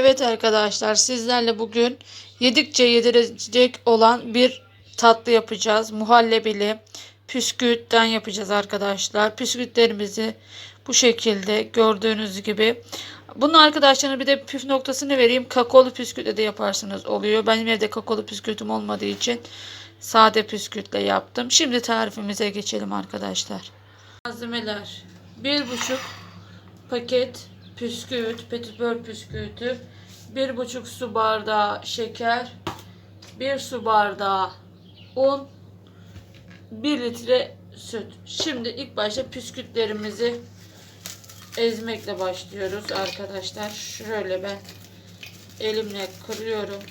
Evet arkadaşlar sizlerle bugün yedikçe yedirecek olan bir tatlı yapacağız. Muhallebili püsküvitten yapacağız arkadaşlar. Püsküvitlerimizi bu şekilde gördüğünüz gibi. Bunun arkadaşlarına bir de püf noktasını vereyim. Kakaolu püsküvitle de yaparsınız oluyor. Benim evde kakaolu püsküvitim olmadığı için sade püsküvitle yaptım. Şimdi tarifimize geçelim arkadaşlar. Malzemeler 1,5 paket püsküvit, petitbör püsküvitü, 1,5 su bardağı şeker, 1 su bardağı un, 1 litre süt. Şimdi ilk başta püsküvitlerimizi ezmekle başlıyoruz arkadaşlar. Şöyle ben elimle kırıyorum.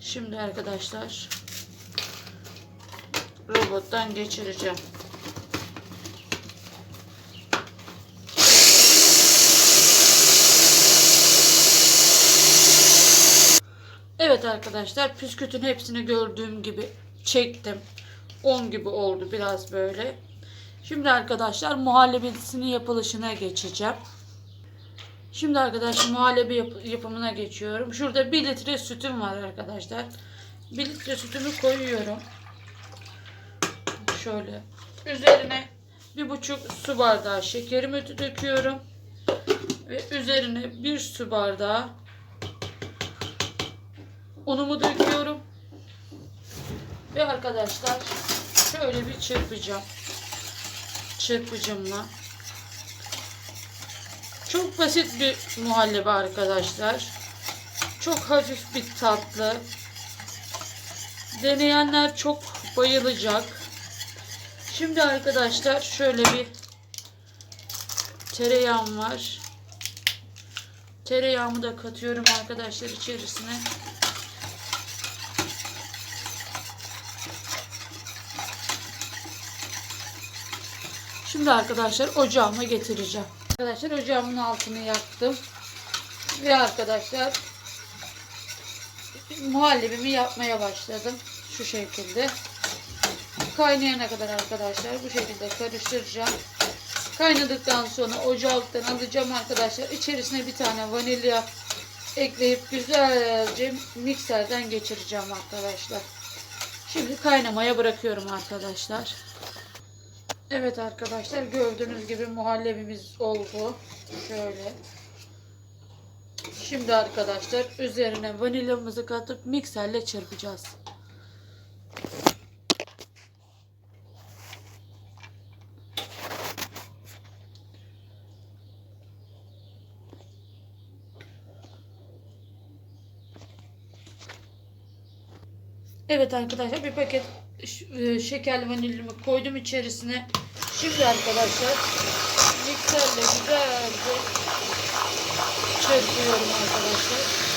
Şimdi arkadaşlar robottan geçireceğim. Evet arkadaşlar püskütün hepsini gördüğüm gibi çektim. 10 gibi oldu biraz böyle. Şimdi arkadaşlar muhallebisinin yapılışına geçeceğim. Şimdi arkadaşlar muhallebi yap- yapımına geçiyorum. Şurada 1 litre sütüm var arkadaşlar. 1 litre sütümü koyuyorum. Şöyle. Üzerine 1,5 su bardağı şekerimi döküyorum. Ve üzerine 1 su bardağı unumu döküyorum. Ve arkadaşlar şöyle bir çırpacağım. Çırpıcımla. Çok basit bir muhallebi arkadaşlar. Çok hafif bir tatlı. Deneyenler çok bayılacak. Şimdi arkadaşlar şöyle bir tereyağım var. Tereyağımı da katıyorum arkadaşlar içerisine. Şimdi arkadaşlar ocağıma getireceğim. Arkadaşlar ocağımın altını yaktım. Ve arkadaşlar muhallebimi yapmaya başladım. Şu şekilde. Kaynayana kadar arkadaşlar bu şekilde karıştıracağım. Kaynadıktan sonra ocaktan alacağım arkadaşlar. İçerisine bir tane vanilya ekleyip güzelce mikserden geçireceğim arkadaşlar. Şimdi kaynamaya bırakıyorum arkadaşlar. Evet arkadaşlar gördüğünüz gibi muhallebimiz oldu. Şöyle. Şimdi arkadaşlar üzerine vanilyamızı katıp mikserle çırpacağız. Evet arkadaşlar bir paket şekerli vanilyamı koydum içerisine. Şimdi arkadaşlar mikserle güzelce çırpıyorum arkadaşlar.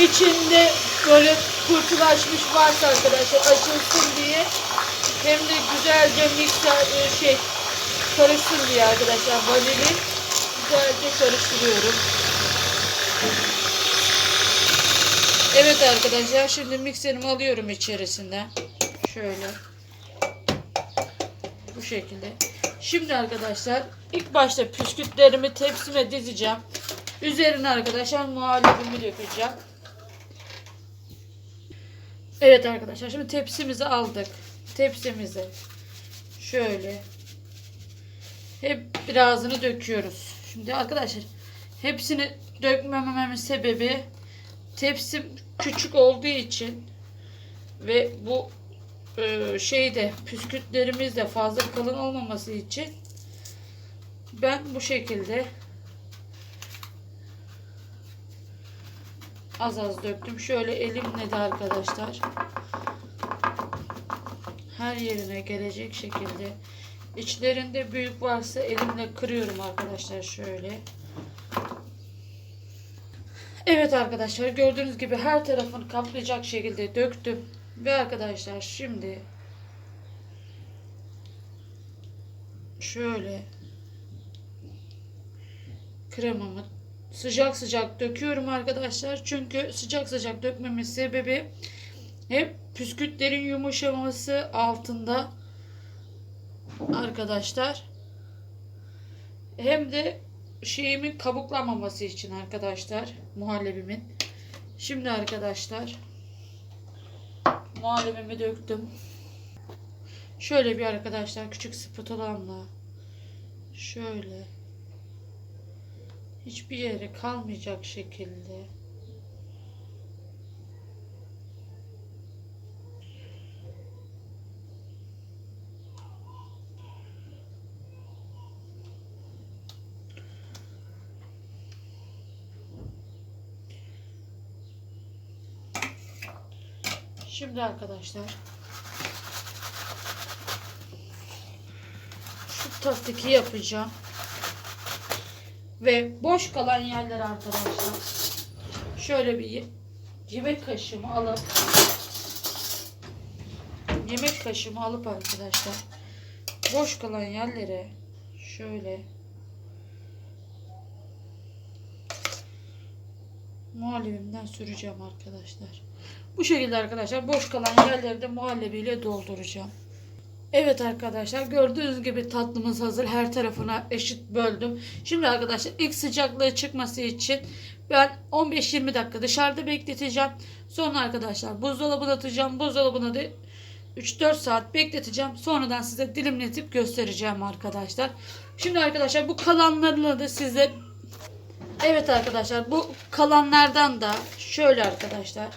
İçinde böyle kurtulaşmış varsa arkadaşlar açılsın diye hem de güzelce mikser e, şey karışsın diye arkadaşlar vanilin güzelce karıştırıyorum. Evet arkadaşlar şimdi mikserimi alıyorum içerisinden. Şöyle. Bu şekilde. Şimdi arkadaşlar ilk başta püskürtlerimi tepsime dizeceğim. Üzerine arkadaşlar muhallebimi dökeceğim. Evet arkadaşlar şimdi tepsimizi aldık. Tepsimize şöyle hep birazını döküyoruz. Şimdi arkadaşlar hepsini dökmememin sebebi tepsim küçük olduğu için ve bu e, şeyde püskürtlerimiz de fazla kalın olmaması için ben bu şekilde az az döktüm. Şöyle elimle de arkadaşlar her yerine gelecek şekilde içlerinde büyük varsa elimle kırıyorum arkadaşlar şöyle. Evet arkadaşlar gördüğünüz gibi her tarafını kaplayacak şekilde döktüm. Ve arkadaşlar şimdi şöyle kremamı sıcak sıcak döküyorum arkadaşlar. Çünkü sıcak sıcak dökmemin sebebi hep püskürtlerin yumuşaması altında arkadaşlar. hem de şeyimin kabuklanmaması için arkadaşlar muhallebimin. Şimdi arkadaşlar muhallebimi döktüm. Şöyle bir arkadaşlar küçük spatulamla şöyle hiçbir yere kalmayacak şekilde Şimdi arkadaşlar şu tastiki yapacağım. Ve boş kalan yerler arkadaşlar. Şöyle bir ye- yemek kaşığımı alıp yemek kaşığımı alıp arkadaşlar boş kalan yerlere şöyle muhallebimden süreceğim arkadaşlar. Bu şekilde arkadaşlar boş kalan yerleri de muhallebiyle dolduracağım. Evet arkadaşlar gördüğünüz gibi tatlımız hazır. Her tarafına eşit böldüm. Şimdi arkadaşlar ilk sıcaklığı çıkması için ben 15-20 dakika dışarıda bekleteceğim. Sonra arkadaşlar buzdolabına atacağım. Buzdolabına da 3-4 saat bekleteceğim. Sonradan size dilimletip göstereceğim arkadaşlar. Şimdi arkadaşlar bu kalanlarını da size Evet arkadaşlar bu kalanlardan da şöyle arkadaşlar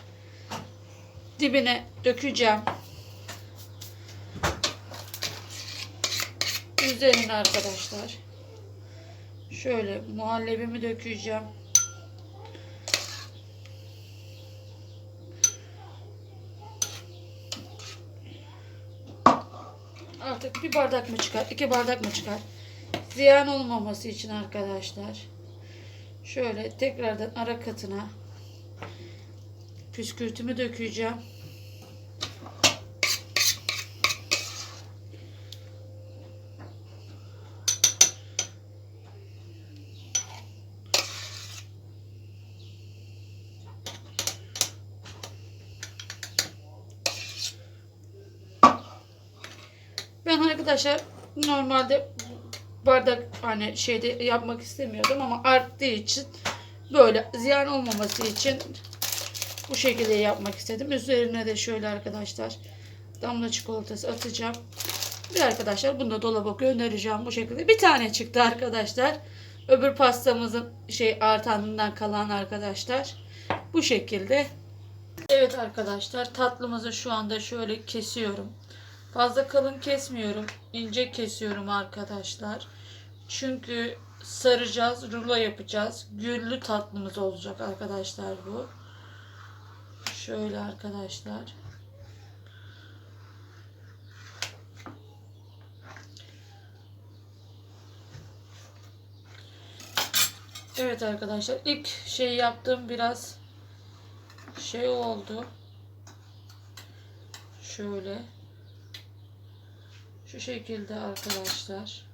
dibine dökeceğim. Üzerine arkadaşlar şöyle muhallebimi dökeceğim. Artık bir bardak mı çıkar, iki bardak mı çıkar? Ziyan olmaması için arkadaşlar. Şöyle tekrardan ara katına püskürtümü dökeceğim. Ben arkadaşlar normalde bardak hani şeyde yapmak istemiyordum ama arttığı için böyle ziyan olmaması için bu şekilde yapmak istedim. Üzerine de şöyle arkadaşlar damla çikolatası atacağım. Ve arkadaşlar bunu da dolaba göndereceğim bu şekilde. Bir tane çıktı arkadaşlar. Öbür pastamızın şey artanından kalan arkadaşlar. Bu şekilde. Evet arkadaşlar tatlımızı şu anda şöyle kesiyorum. Fazla kalın kesmiyorum. ince kesiyorum arkadaşlar. Çünkü saracağız, rulo yapacağız. Güllü tatlımız olacak arkadaşlar bu. Şöyle arkadaşlar. Evet arkadaşlar ilk şey yaptığım biraz şey oldu. Şöyle. Şu şekilde arkadaşlar.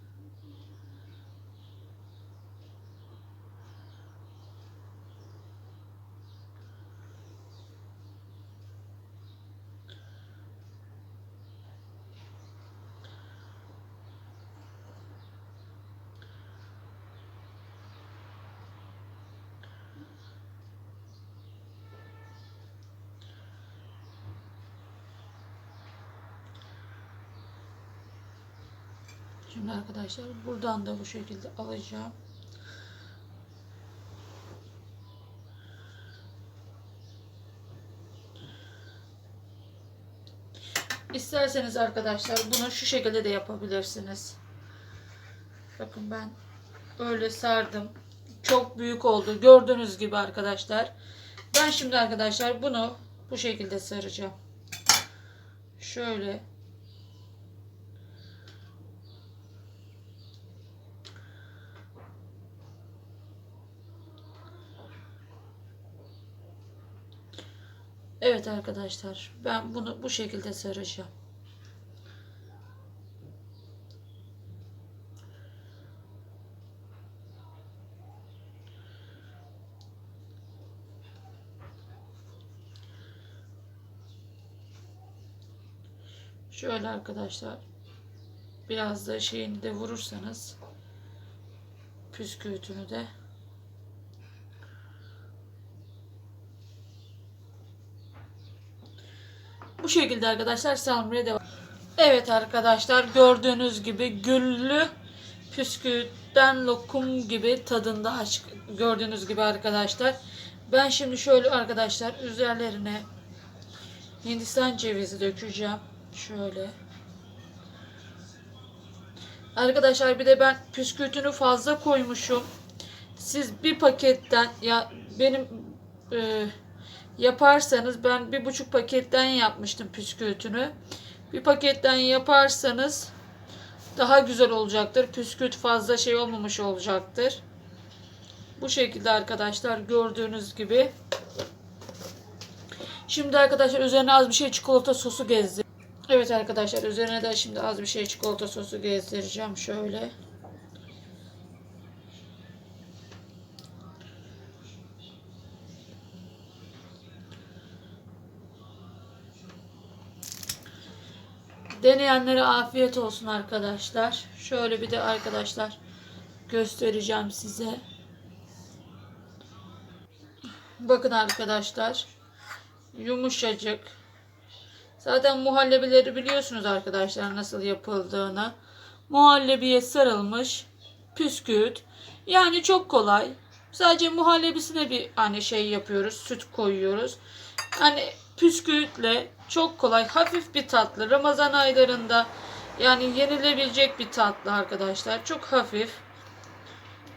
Şimdi arkadaşlar buradan da bu şekilde alacağım. İsterseniz arkadaşlar bunu şu şekilde de yapabilirsiniz. Bakın ben öyle sardım. Çok büyük oldu. Gördüğünüz gibi arkadaşlar. Ben şimdi arkadaşlar bunu bu şekilde saracağım. Şöyle Evet arkadaşlar ben bunu bu şekilde saracağım. Şöyle arkadaşlar biraz da şeyini de vurursanız püskürtünü de. Bu şekilde arkadaşlar sarmaya devam. Evet arkadaşlar gördüğünüz gibi güllü püskürtten lokum gibi tadında aç gördüğünüz gibi arkadaşlar. Ben şimdi şöyle arkadaşlar üzerlerine Hindistan cevizi dökeceğim. Şöyle. Arkadaşlar bir de ben püskürtünü fazla koymuşum. Siz bir paketten ya benim e, yaparsanız ben bir buçuk paketten yapmıştım püskürtünü. Bir paketten yaparsanız daha güzel olacaktır. Püskürt fazla şey olmamış olacaktır. Bu şekilde arkadaşlar gördüğünüz gibi. Şimdi arkadaşlar üzerine az bir şey çikolata sosu gezdir. Evet arkadaşlar üzerine de şimdi az bir şey çikolata sosu gezdireceğim şöyle. Deneyenlere afiyet olsun arkadaşlar. Şöyle bir de arkadaşlar göstereceğim size. Bakın arkadaşlar. Yumuşacık. Zaten muhallebileri biliyorsunuz arkadaşlar nasıl yapıldığını. Muhallebiye sarılmış püskürt. Yani çok kolay. Sadece muhallebisine bir hani şey yapıyoruz. Süt koyuyoruz. Hani püskürtle çok kolay. Hafif bir tatlı. Ramazan aylarında yani yenilebilecek bir tatlı arkadaşlar. Çok hafif.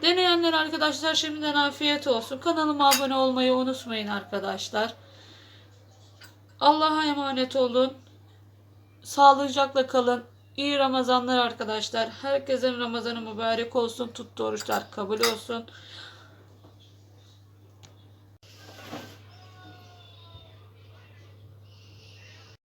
Deneyenler arkadaşlar şimdiden afiyet olsun. Kanalıma abone olmayı unutmayın arkadaşlar. Allah'a emanet olun. Sağlıcakla kalın. İyi Ramazanlar arkadaşlar. Herkesin Ramazanı mübarek olsun. Tuttuğu oruçlar kabul olsun.